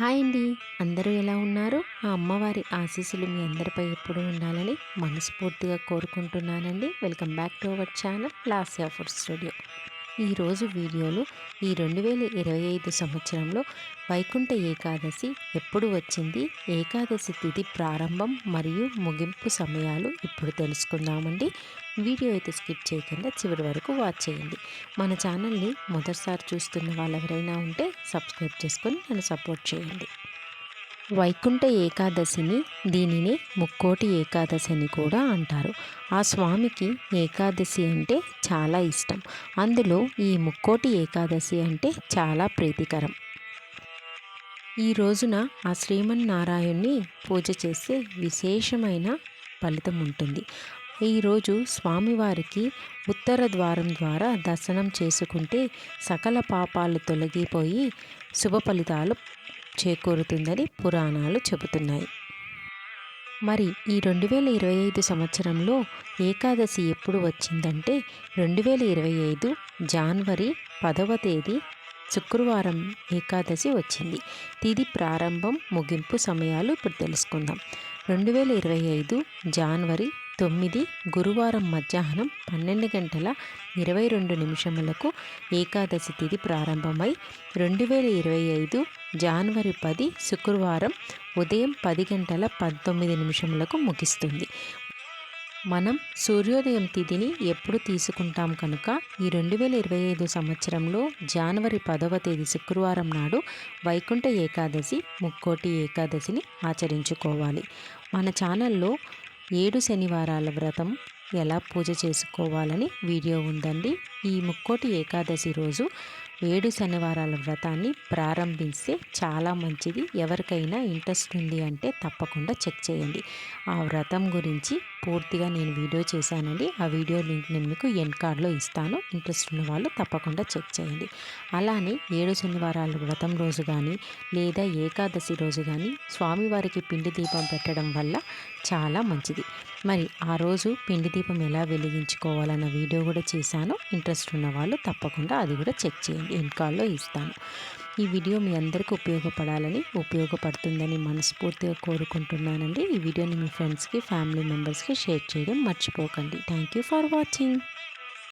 Hi అండి. అందరూ ఎలా ఉన్నారు? ఆ అమ్మవారి ఆశీస్సులు మీ అందరిపై ఎప్పుడు ఉండాలని మనస్ఫూర్తిగా కోరుకుంటున్నానండి. Welcome back to our channel Lasya food studio. ఈరోజు వీడియోలో ఈ రెండు వేల ఇరవై ఐదు సంవత్సరంలో వైకుంఠ ఏకాదశి ఎప్పుడు వచ్చింది ఏకాదశి తిథి ప్రారంభం మరియు ముగింపు సమయాలు ఇప్పుడు తెలుసుకుందామండి. వీడియో అయితే స్కిప్ చేయకుండా చివరి వరకు వాచ్ చేయండి. మన ఛానల్ని మొదటిసారి చూస్తున్న వాళ్ళు ఎవరైనా ఉంటే సబ్స్క్రైబ్ చేసుకొని నన్ను సపోర్ట్ చేయండి. వైకుంఠ ఏకాదశిని దీనిని ముక్కోటి ఏకాదశి అని కూడా అంటారు. ఆ స్వామికి ఏకాదశి అంటే చాలా ఇష్టం. అందులో ఈ ముక్కోటి ఏకాదశి అంటే చాలా ప్రీతికరం. ఈ రోజున ఆ శ్రీమన్నారాయణ్ణి పూజ చేస్తే విశేషమైన ఫలితం ఉంటుంది. ఈరోజు స్వామివారికి ఉత్తర ద్వారం ద్వారా దర్శనం చేసుకుంటే సకల పాపాలు తొలగిపోయి శుభ ఫలితాలు చేకూరుతుందని పురాణాలు చెబుతున్నాయి. మరి ఈ రెండు వేల ఇరవై ఐదు సంవత్సరంలో ఏకాదశి ఎప్పుడు వచ్చిందంటే రెండు వేల ఇరవై ఐదు జనవరి పదవ తేదీ శుక్రవారం ఏకాదశి వచ్చింది. తిది ప్రారంభం ముగింపు సమయాలు ఇప్పుడు తెలుసుకుందాం. రెండు వేల ఇరవై ఐదు జనవరి తొమ్మిది గురువారం మధ్యాహ్నం పన్నెండు గంటల ఇరవై రెండు నిమిషములకు ఏకాదశి తిథి ప్రారంభమై రెండు వేల ఇరవై ఐదు జనవరి పది శుక్రవారం ఉదయం పది గంటల పంతొమ్మిది నిమిషములకు ముగిస్తుంది. మనం సూర్యోదయం తిథిని ఎప్పుడు తీసుకుంటాం కనుక ఈ రెండు వేల ఇరవై ఐదు సంవత్సరంలో జనవరి పదవ తేదీ శుక్రవారం నాడు వైకుంఠ ఏకాదశి ముక్కోటి ఏకాదశిని ఆచరించుకోవాలి. మన ఛానల్లో ఏడు శనివారాల వ్రతం ఎలా పూజ చేసుకోవాలని వీడియో ఉందండి. ఈ ముక్కోటి ఏకాదశి రోజు ఏడు శనివారాల వ్రతాన్ని ప్రారంభిస్తే చాలా మంచిది. ఎవరికైనా ఇంట్రెస్ట్ ఉంది అంటే తప్పకుండా చెక్ చేయండి. ఆ వ్రతం గురించి పూర్తిగా నేను వీడియో చేశానండి. ఆ వీడియో లింక్ నేను మీకు ఎన్ కార్డ్లో ఇస్తాను. ఇంట్రెస్ట్ ఉన్న వాళ్ళు తప్పకుండా చెక్ చేయండి. అలానే ఏడు శనివారాల వ్రతం రోజు కానీ లేదా ఏకాదశి రోజు కానీ స్వామివారికి పిండి దీపం పెట్టడం వల్ల చాలా మంచిది. మరి ఆ రోజు పిండి దీపం ఎలా వెలిగించుకోవాలన్న వీడియో కూడా చేశాను. ఇంట్రెస్ట్ ఉన్న వాళ్ళు తప్పకుండా అది కూడా చెక్ చేయండి. ఎన్కాల్లో ఇస్తాను. ఈ వీడియో మీ అందరికీ ఉపయోగపడాలని ఉపయోగపడుతుందని మనస్ఫూర్తిగా కోరుకుంటున్నానండి. ఈ వీడియోని మీ ఫ్రెండ్స్కి ఫ్యామిలీ మెంబర్స్కి షేర్ చేయడం మర్చిపోకండి. Thank you for watching